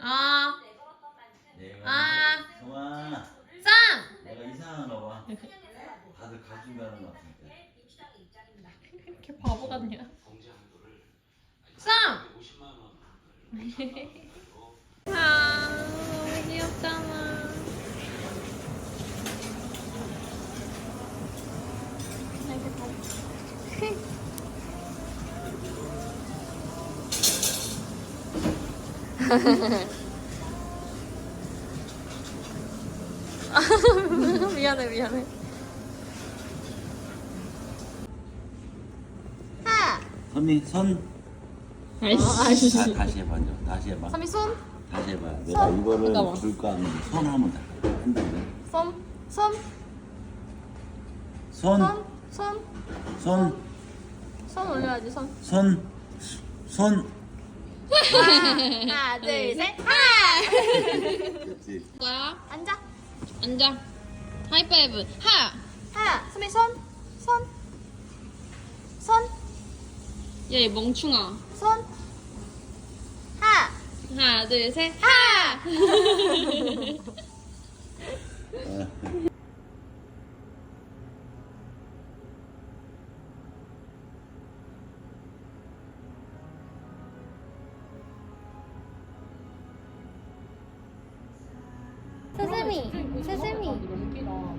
아, 내가 아. 성아 쌈! 내가 이상하나 봐 다들 갈 준비하는 것 같은데 이렇게 바보 같냐? 쌈! 미안해, 미안해. 하! 선미 손 아이씨. 다, 다시 해봐 이제. 다시 해봐 삼이 손, 다시 해봐 내가 이거를 잠깐만. 줄거 아니고 손 하면 다 한다고 손, 손, 손 손, 손, 손, 손 올려야지, 손. 손, 손. 하나, 둘, 셋, 하! 그렇지. 뭐야? 앉아. 앉아. 하이파이브. 하! 하. 수미 손. 손. 손. 야, 이 멍충아. 손. 하. 하나, 둘, 셋, 하!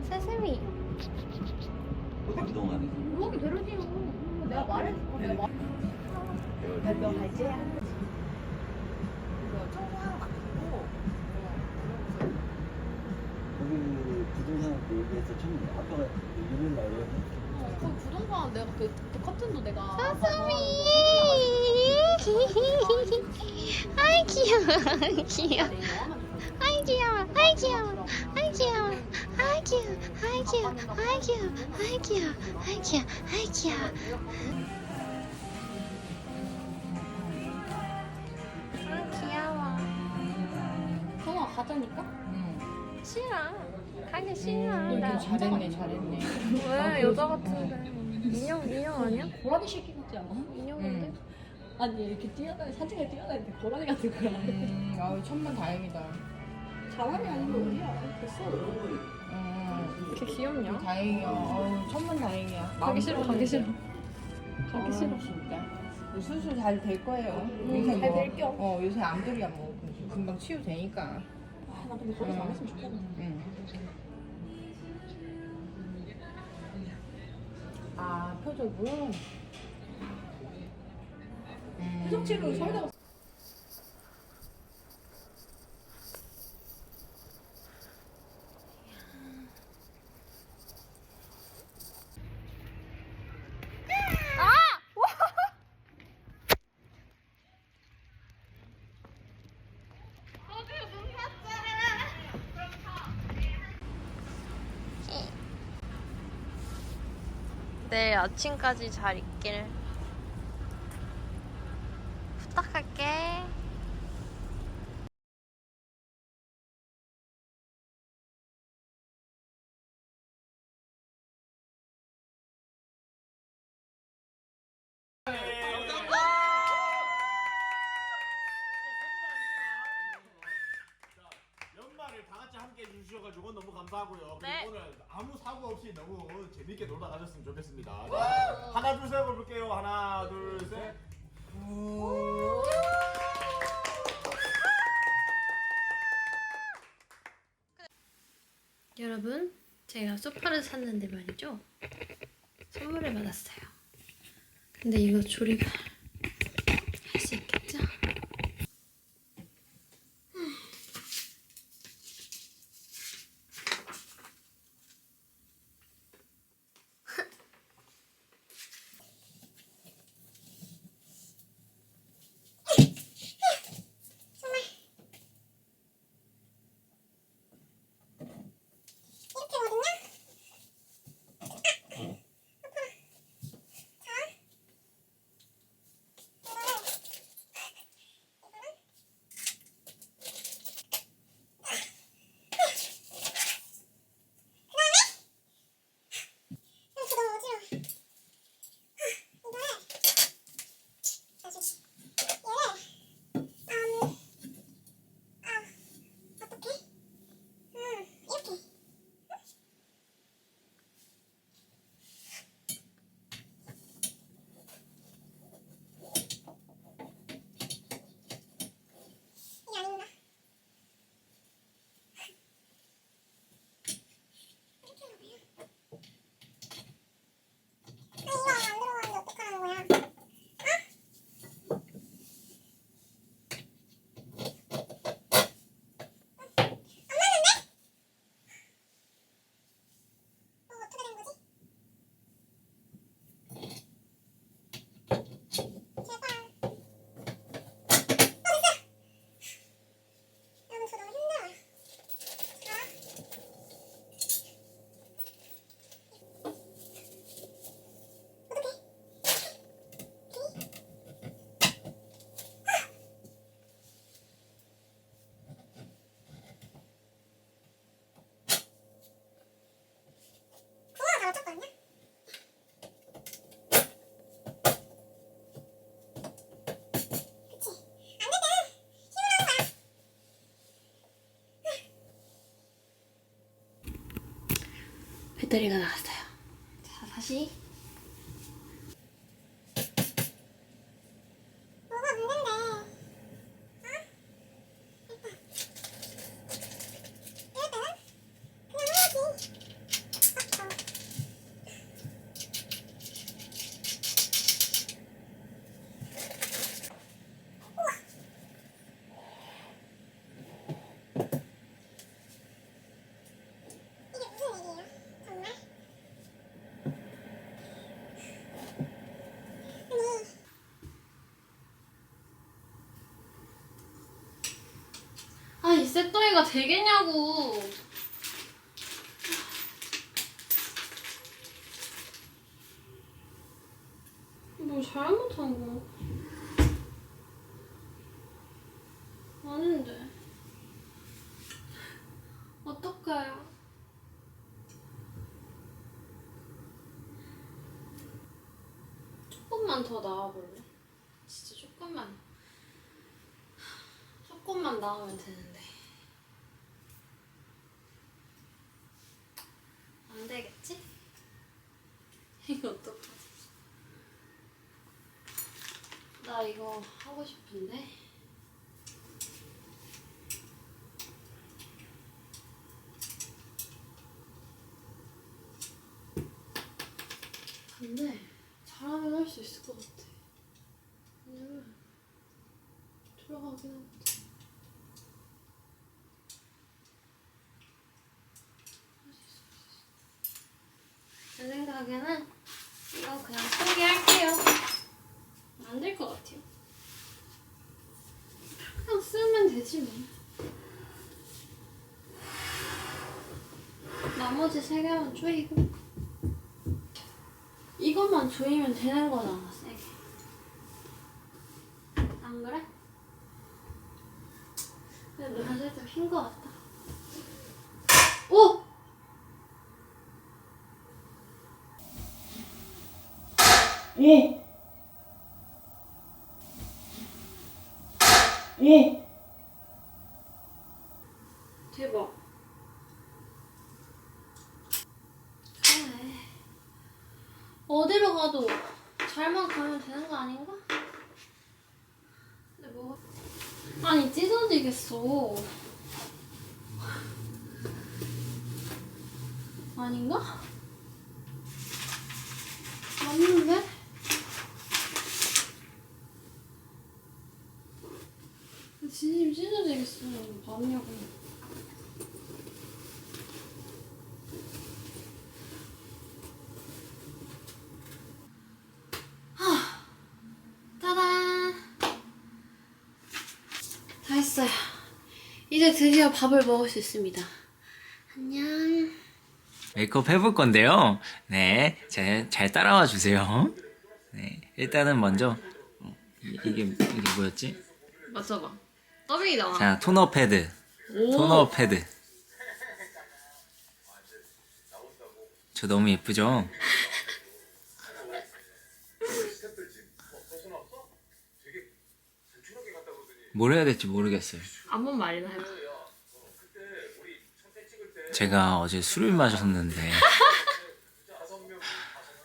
세세미. 어디 그동안에 여기 베르디오. 내가 말했어. 내가 말. 너 갈지? 이거 청소하러 갔고. 거기 부동산 그 얘기해서 처음 아빠가 일요일 날 그랬는데 그 부동산 내가 그, 그 커튼도 내가. 사슴이. 아이, 귀여워. 귀여워. 아이, 귀여워. 아이, 귀여워. 아이, 귀여워. 아이, 귀여워. 아이, 귀여워. 아이, 귀여워. 아이, 귀여워. 아이. 아이, 귀여워. 아, 귀여워. 성아 가자니까? 싫어. 가기 싫어. 너나 잘했네 잘했네. 왜 여자 같은데? 인형 인형 아니야? 고라니 새끼 같지 않아? 인형인데? 아니 이렇게 뛰어다니 산책에 뛰어다니는데 고라니 같은 거야. 음, 아우 천만 다행이다. 사람이 아닌 게 어디야? 됐어. 음, 이렇게 귀엽냐? 다행이야. 아우 천만 다행이야. 가기 싫어. 가기 싫어. 가기 아우, 싫어. 진짜. 수술 잘 될 거예요. 음, 잘 될 겨. 어 요새 암들이야 뭐 금방 치유되니까. 아, 나 근데 거기서 안 했으면 좋겠네. 응. 아 표적은. 음. 표적 치료 서울대가 내일 아침까지 잘 있길 부탁할게. 연말을 다 같이 함께 해주셔가지고 너무 감사하고요. 그리고 네. 오늘 아무 사고 없이 너무 재밌게 놀다 가셨으면 좋겠습니다. 자, 하나 둘 셋 볼게요. 하나 둘 셋. 여러분, 제가 소파를 샀는데 말이죠. 선물을 받았어요. 근데 이거 조립 배터리가 나갔어요. 자, 다시. 아, 이 쇳덩이가 되겠냐고. 뭘 잘못한 거야? 아닌데. 어떡해요? 조금만 더 나와볼래? 진짜 조금만. 조금만 나오면 되는데. 안 되겠지? 이거 어떡하지? 나 이거 하고 싶은데. 근데 잘하면 할 수 있을 것 같아. 왜냐면 들어가긴 하거든. 제 생각에는 이거 그냥 포기할게요. 안 될 것 같아요. 그냥 쓰면 되지 뭐. 나머지 세 개만 조이고 이것만 조이면 되는 거잖아, 세게. 안 그래? 근데 내가 살짝 핀거 같다. 오! 오! 오! 대박. 그래. 어디로 가도 잘만 가면 되는 거 아닌가? 근데 뭐 아니 찢어지겠어. 아닌가? 맞는데? 진심 찢어지겠어. 봤냐고. 짜잔! 다 했어요. 이제 드디어 밥을 먹을 수 있습니다. 안녕. 메이크업 해볼 건데요. 네, 잘, 잘 따라와 주세요. 네, 일단은 먼저 어, 이- 이게 이게 뭐였지? 맞춰봐. 더빙이 나와. 자, 토너 패드, 오. 토너 패드. 저 너무 예쁘죠? 뭘 해야 될지 모르겠어요. 한번 말이나 해봐. 제가 어제 술을 마셨는데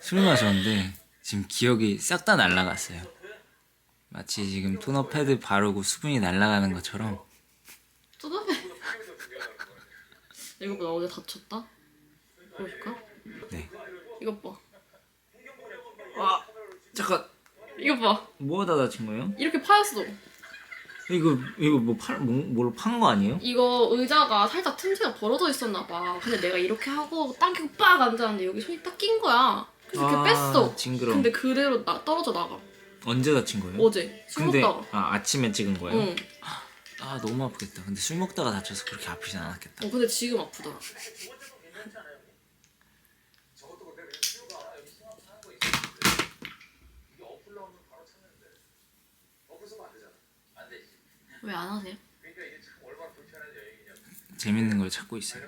술을 마셨는데 지금 기억이 싹 다 날라갔어요. 마치 지금 토너 패드 바르고 수분이 날아가는 것처럼 쏟아내. 이거 봐, 나 어제 다쳤다. 보여줄까? 네. 이것 봐. 아 잠깐 이것 봐. 뭐하다 다친 거예요? 이렇게 파였어. 이거 이거 뭐 팔, 뭐, 판거 아니에요? 이거 의자가 살짝 틈새가 벌어져 있었나 봐. 근데 내가 이렇게 하고 당기고 빡 앉았는데 여기 손이 딱 낀 거야. 그래서 이렇게 아, 뺐어. 징그러. 근데 그대로 나, 떨어져 나가. 언제 다친 거예요? 어제 술 근데 먹다가. 아, 아침에 찍은 거예요? 응. 아 너무 아프겠다. 근데 술 먹다가 다쳐서 그렇게 아프진 않았겠다. 어, 근데 지금 아프더라. 왜 안 하세요? 재밌는 걸 찾고 있어요.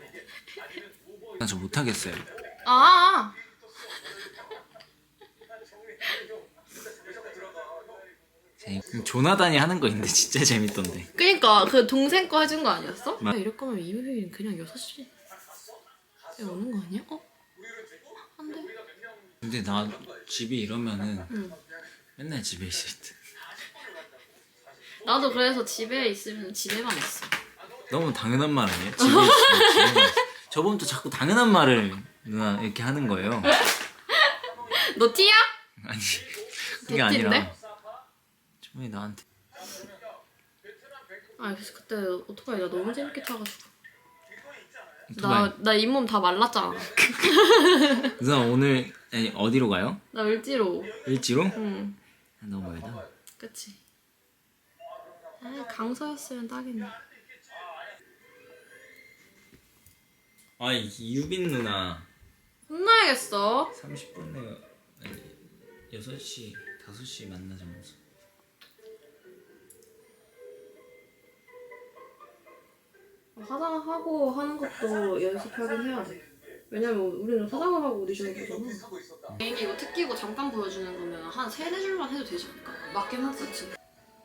난저 못하겠어요. 아! 재- 조나단이 하는 거 있는데 진짜 재밌던데. 그니까 그 동생 거 해준 거 아니었어? 마- 야, 이럴 거면 이효빈 그냥 6시에 오는 거 아니야? 어? 근데 나 집이 이러면은 응. 맨날 집에 있을 때 나도 그래서 집에 있으면 집에만 있어. 너무 당연한 말 아니에요? 집에 있으면 집에만 있어. 저번부터 자꾸 당연한 말을 누나 이렇게 하는 거예요. 너 티야? 아니 그게? 아니라 저번에 나한테 아 그래서 그때 오토바이 나 너무 재밌게 타가지고 오토바이. 나나 잇몸 다 말랐잖아. 누나 오늘 아니, 어디로 가요? 나 을지로. 일지로? 응. 너무 멀다. 그치. 아 강서였으면 딱이네. 아 이- 유빈 누나 혼나야겠어. 30분 내가 아니 6시 5시 만나자면서 화장하고 하는 것도 연습하긴 해야 돼. 왜냐면 우리는 화장을 하고 오디션을 보잖아. 개인기 이거 특기고 잠깐 보여주는 거면 한 세네 줄만 해도 되지 않을까? 맞긴 하지?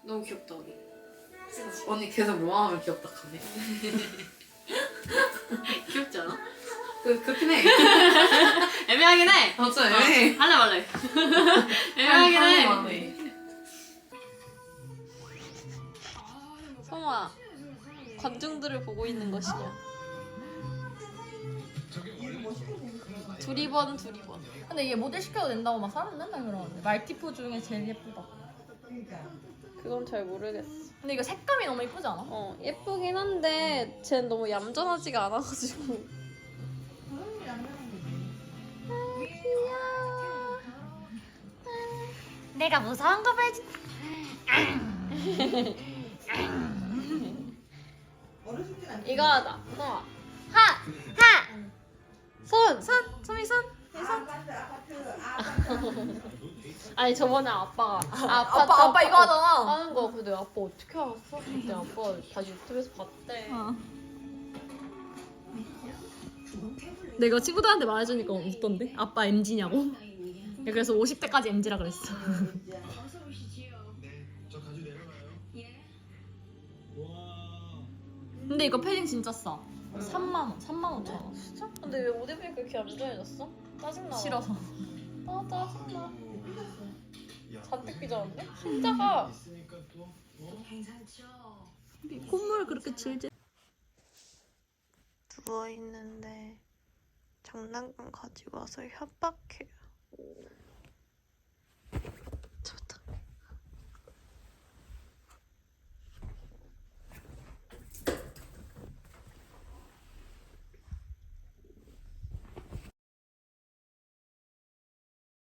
너무 귀엽다, 언니. 언니 계속 뭐 하면 귀엽다 하네. 귀엽지 않아? 그, 그렇긴 해. 애매하긴 해! 어, 좀 애매해. 할래 말래. 애매하긴 해. 성아, 관중들을 보고 있는 것이냐? 두리번 두리번. 근데 이게 모델 시켜도 된다고 막 사람 맨날 그러는데 말티푸 중에 제일 예쁘다. 그건 잘 모르겠어. 근데 이거 색감이 너무 예쁘지 않아? 어 예쁘긴 한데 쟤는 너무 얌전하지가 않아가지고. 내가 무서운 거 보여줄. 이거 하자. 성아. 하! 하! 손! 손! 소미 손! 이 손! 아 니 저번에 아빠가 아빠, 아빠 아빠 이거 하잖아. 하는 거 근데 아빠 어떻게 알았어? 그때 아빠 다시 유튜브에서 봤대. 내가 친구들한테 말해주니까 웃던데. 아빠 MG냐고. 그래서 50대까지 MG라 그랬어. 근데 이거 패딩 진짜 싸. 3만 원, 3만 5천 원. 진짜? 근데 왜 옷 입으니까 이렇게 얌전해졌어? 짜증나. 싫어서. 아 짜증나. 잔뜩 삐졌는데? 진짜가. 콧물 그렇게 질질. 누워 있는데 장난감 가지고 와서 협박해요.